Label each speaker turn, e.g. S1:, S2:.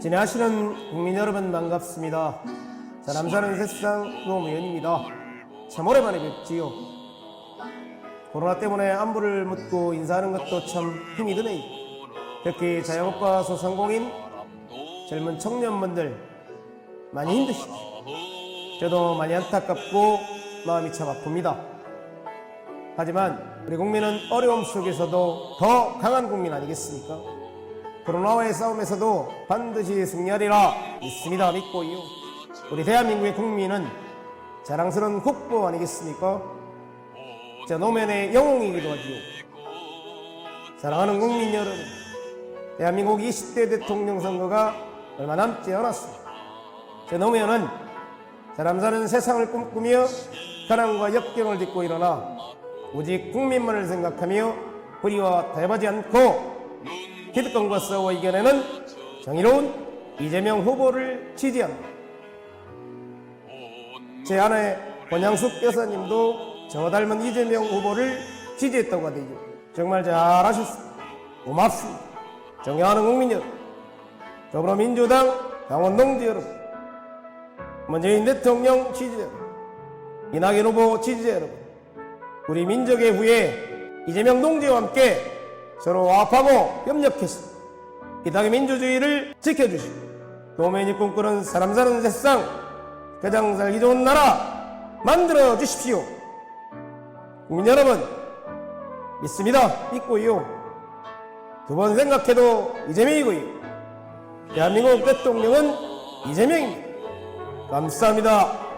S1: 지내하시는 국민 여러분 반갑습니다. 자, 남사는 세상 노무현입니다. 참 오랜만에 뵙지요. 코로나 때문에 안부를 묻고 인사하는 것도 참 힘이 드네요. 특히 자영업과 소상공인, 젊은 청년분들 많이 힘드시죠. 저도 많이 안타깝고 마음이 참 아픕니다. 하지만 우리 국민은 어려움 속에서도 더 강한 국민 아니겠습니까? 코로나와의 싸움에서도 반드시 승리하리라 믿습니다. 믿고요. 우리 대한민국의 국민은 자랑스러운 국보 아니겠습니까? 자, 노면의 영웅이기도 하지요. 사랑하는 국민 여러분, 대한민국 20대 대통령 선거가 얼마 남지 않았습니다. 제 노면은 사람 사는 세상을 꿈꾸며 가난과 역경을 딛고 일어나 오직 국민만을 생각하며 불의와 타협하지 않고 기득권과 싸워 이겨내는 정의로운 이재명 후보를 지지합니다. 제 아내 권양숙 여사님도 저 닮은 이재명 후보를 지지했다고 하대요. 정말 잘하셨습니다. 고맙습니다. 존경하는 국민 여러분, 더불어민주당 강원 동지 여러분, 문재인 대통령 지지자 여러분, 이낙연 후보 지지자 여러분, 우리 민족의 후예 이재명 동지와 함께 서로 화합하고 협력해서 이 땅의 민주주의를 지켜주시고 노무현이 꿈꾸는 사람 사는 세상 가장 살기 좋은 나라 만들어 주십시오. 국민 여러분 믿습니다. 믿고요. 두 번 생각해도 이재명이고요. 대한민국 대통령은 이재명입니다. 감사합니다.